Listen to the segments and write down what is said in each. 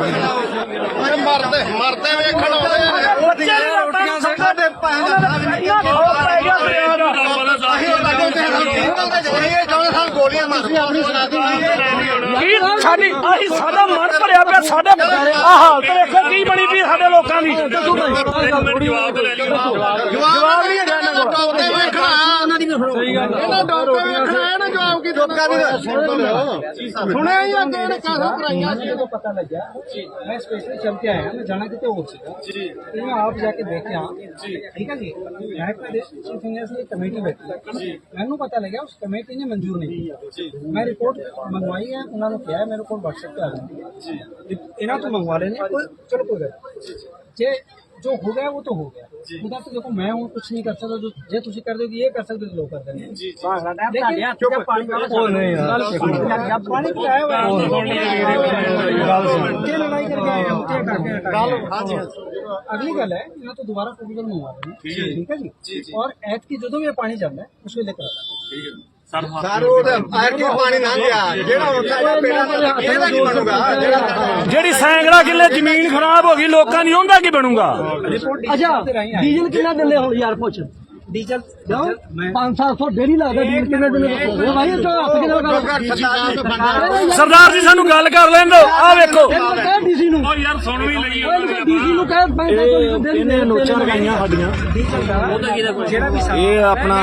ਮਰਦੇ ਮਰਦੇ ਵੇਖਣ ਆਉਂਦੇ ਬੱਚੇ ਦੀ ਰੋਟੀਆਂ ਸਾਡੇ ਪੈਸੇ ਦਾ। ਪੈ ਗਿਆ ਅਸੀਂ ਸਾਡੀ ਮਨ ਭਰਿਆ ਪਿਆ ਸਾਡੇ ਆ ਹਾਲਤ ਵੇਖੋ ਕੀ ਬਣੀ ਪਈ ਸਾਡੇ ਲੋਕਾਂ ਦੀ ਜਵਾਬ ਨਹੀਂ ਹੈਗਾ ਇਹਨਾਂ ਕੋਲ ਡੋਬਦੇ ਵੇਖਣਾ ਉਹਨਾਂ ਦੀ। ਵੀ ਫੜੋ ਸਹੀ ਗੱਲ ਇਹਨਾਂ ਡੋਬਦੇ ਵੇਖਣਾ ਚੁੱਪ ਕਰ ਸੁਣਿਆ ਹੀ ਅੱਗੇ ਨੇ ਕਾਹੋ ਕਰਾਈਆਂ ਜੀ ਮੈਨੂੰ ਪਤਾ ਲੱਗਿਆ ਮੈਂ ਸਪੈਸ਼ਲੀ ਚੱਲ ਕੇ ਆਇਆ ਮੈਂ ਜਾਣਾ ਕਿਤੇ ਹੋਰ ਸੀਗਾ। ਜੀ। ਮੈਂ ਆਪ ਜਾ ਕੇ ਦੇਖਿਆ। ਜੀ। ਠੀਕ ਹੈ ਜੀ? ਮੈਂ ਪ੍ਰਦੇਸ਼ ਚੀਫ ਇੰਜੀਨੀਅਰ ਦੀ ਕਮੇਟੀ ਬੈਠੀ ਜੀ। ਮੈਨੂੰ ਪਤਾ ਲੱਗਿਆ ਉਸ ਕਮੇਟੀ ਨੇ ਮਨਜ਼ੂਰ ਨਹੀਂ ਕੀਤੀ। ਜੀ। ਮੈਂ ਰਿਪੋਰਟ ਮੰਗਵਾਈ ਹੈ ਉਹਨਾਂ ਨੂੰ ਕਿਹਾ ਮੇਰੇ ਕੋਲ ਵਟਸਐਪ ਤੇ ਆ ਜੀ। ਇਹਨਾਂ ਤੋਂ ਮੰਗਵਾ ਲੈਣੇ ਕੋਈ ਚਲੋ ਕੋਈ ਗੱਲ ਜੇ जो हो गया वो तो हो गया। खुदा तो देखो मैं हूँ कुछ नहीं कर सकता जो जो तुझे कर देगी ये कर सकते तो लोग कर देंगे। तो हाँ, हाँ, हाँ, तो अगली गल है यहाँ तो दोबारा कोविड में हुआ ठीक है। जी? और ऐत की जो भी पानी जाना है उसको लेकर आता ਸਰ ਉਹ ਤਾਂ ਆਇਆ ਕਿ ਪਾਣੀ ਨਾ ਗਿਆ ਜਿਹੜਾ ਉੱਠਾ ਬੇੜਾ ਇਹਦਾ ਕੀ ਬਣੂਗਾ ਜਿਹੜਾ ਜਿਹੜੀ ਸੈਂਕੜਾ ਕਿੱਲੇ ਜ਼ਮੀਨ ਖਰਾਬ ਹੋ ਗਈ ਲੋਕਾਂ ਦੀ ਉਹਦਾ ਕੀ ਬਣੂਗਾ? ਅੱਛਾ ਡੀਜ਼ਲ ਕਿੰਨਾ ਦਿੰਦੇ ਹੁਣ ਯਾਰ ਪੁੱਛ। ਡੀਜ਼ਲ ਕਿਉਂ? 500 ਡੇਰੀ ਲੱਗਦਾ ਡੀਜ਼ਲ ਕਿੰਨੇ ਦਿਨ ਲੱਗਦਾ? ਭਾਈ ਇਹ ਤਾਂ ਹੱਥ ਕਿੰਨੇ ਲਗਾ ਸਰਦਾਰ ਜੀ ਸਾਨੂੰ ਗੱਲ ਕਰ ਲੈਣ ਦਿਓ। ਆ ਵੇਖੋ। ਡੀਸੀ ਨੂੰ। ਓ ਯਾਰ ਸੁਣ ਵੀ ਲਈ ਡੀਸੀ ਨੂੰ ਕਹਿ ਪੈਂਦਾ ਇਹਨੇ ਨੋਚਾਂ ਲਗਾਈਆਂ ਸਾਡੀਆਂ। ਜਿਹੜਾ ਵੀ ਇਹ ਆਪਣਾ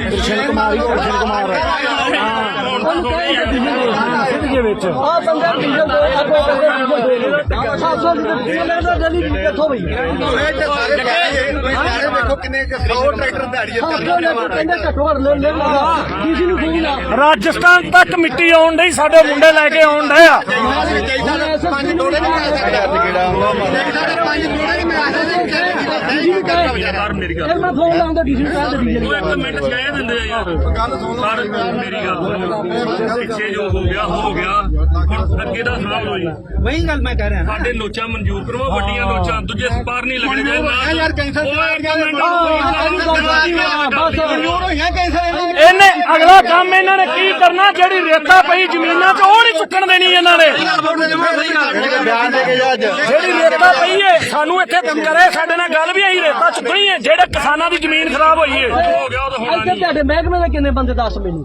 ਕ੍ਰਿਸ਼ਨ ਕੁਮਾਰ ਹੀ ਕ੍ਰਿਸ਼ਨ ਕੁਮਾਰ ਹਾਂ। ਉਹਨੂੰ ਕਹਿ ਸਿੱਧ ਦੇ ਵਿੱਚ। ਆ ਬੰਦਾ ਡੀਜ਼ਲ ਦੇ ਅੱਗੇ ਬੰਦੇ ਡੀਜ਼ਲ ਦੇ। 700 ਡੀਜ਼ਲ ਦਾ। ਡੇਲੀ ਕਿੱਥੋਂ ਭਈ ਇਹ ਤੇ ਸਾਰੇ ਪੈਸੇ ਸਾਰੇ ਵੇਖੋ ਕਿੰਨੇ 100 ਟਰੈਕਟਰ ਦਿਹਾੜੀ ਸਾਥੋਂ ਲੈ ਕੇ ਕਹਿੰਦੇ ਘੱਟੋ ਘੱਟ ਲੈ ਲੈ ਡੀਸੀ ਨੂੰ ਫੋਨ ਲਾ ਰਾਜਸਥਾਨ ਤੱਕ ਮਿੱਟੀ ਆਉਣ ਡਈ ਸਾਡੇ ਮੁੰਡੇ ਲੈ ਕੇ ਆਉਣ ਡਏ ਆ ਪੰਜ ਟੋੜੇ ਨਹੀਂ ਆ ਸਕਦੇ ਸਾਡੇ ਪੰਜ ਟੋੜੇ ਗਏ ਮੈਂ ਫੋਨ ਲਾਉਂਦਾ ਡੀਸੀ ਸਾਹਿਬ ਦੇ ਉਹ ਇੱਕ ਮਿੰਟ ਕਹਿ ਦਿੰਦੇ ਆ ਯਾਰ ਗੱਲ ਸੁਣ ਸਰ ਮੇਰੀ ਗੱਲ ਸੁਣੋ ਪਿੱਛੇ ਜੋ ਹੋ ਗਿਆ ਹੋ ਗਿਆ ਹੁਣ ਅੱਗੇ ਦਾ ਸਵਾਲ ਲੋ ਜੀ ਵਹੀ ਗੱਲ ਮੈਂ ਕਹਿ ਰਿਹਾ ਸਾਡੇ ਲੋਚਾਂ ਮਨਜ਼ੂਰ ਕਰਵਾ ਵੱਡੀਆਂ ਲੋਚਾਂ ਦੂਜੇ ਸਪਾਰ ਨਹੀਂ ਲੱਗਣੇ ਯਾਰ ਕੈਂਸਰ ਉਹ ਇੱਕ ਬਸ ਮਨਜ਼ੂਰ ਹੋਈਆਂ ਕੈਂਸਰ ਇਹਨੇ ਅਗਲਾ ਕੰਮ ਇਹਨਾਂ ਨੇ ਕੀ ਕਰਨਾ? ਜਿਹੜੀ ਰੇਤਾ ਪਈ ਜ਼ਮੀਨਾਂ 'ਚ ਉਹ ਨਹੀਂ ਚੁੱਕਣ ਦੇਣੀ ਇਹਨਾਂ ਨੇ। ਬਿਆਨ ਦੇ ਕੇ ਅੱਜ ਜਿਹੜੀ ਰੇਤਾ ਪਈ ਏ, ਸਾਨੂੰ ਇੱਥੇ ਕਰੇ ਸਾਡੇ ਨਾਲ ਗੱਲ ਵੀ ਆਈ, ਰੇਤਾ ਚੁੱਕਣੀ ਏ, ਜਿਹੜੇ ਕਿਸਾਨਾਂ ਦੀ ਜ਼ਮੀਨ ਖਰਾਬ ਹੋਈ ਏ। ਇੱਥੇ ਤੁਹਾਡੇ ਮਹਿਕਮੇ ਦੇ ਕਿੰਨੇ ਬੰਦੇ ਦੱਸ ਮੈਨੂੰ?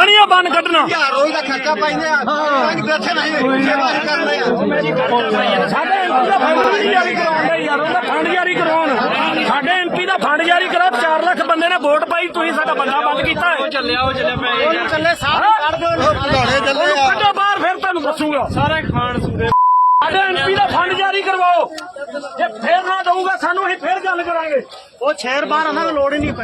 ਚਲਾਨ ਕੱਢਣਾ। ਹਜ਼ਾਰ ਰੋਜ਼ ਦਾ ਖਰਚਾ ਪਾਈਨੇ ਆ। ਪੰਜ ਦਰਸ਼ਨ ਨਹੀਂ ਸੇਵਾ ਕਰਨੇ ਆ ਸਾਡੇ ਐਮਪੀ ਦਾ ਫੰਡ ਜਾਰੀ ਕਰਾਉਣ ਯਾਰ ਉਹਦਾ ਫੰਡ ਜਾਰੀ ਕਰਾਉਣ। ਸਾਡੇ ਐਮਪੀ ਦਾ ਫੰਡ ਜਾਰੀ ਕਰਾ 4 ਲੱਖ ਬੰਦੇ ਨੇ ਵੋਟ ਪਾਈ ਤੁਸੀਂ ਸਾਡਾ ਬੰਦਾ ਬੰਦ ਕੀਤਾ ਉਹ ਚੱਲਿਆ ਉਹ ਸਾਡੇ ਐਮਪੀ ਦਾ ਫੰਡ ਜਾਰੀ ਕਰਵਾਓ। ਜੇ ਫੇਰ ਨਾ ਦਊਗਾ ਸਾਨੂੰ ਅਸੀਂ ਫੇਰ ਗੱਲ ਕਰਾਂਗੇ। ਉਹ ਸ਼ਹਿਰ ਬਾਹਰ ਉਹਨਾਂ ਨੂੰ ਲੋੜ ਹੀ ਨਹੀਂ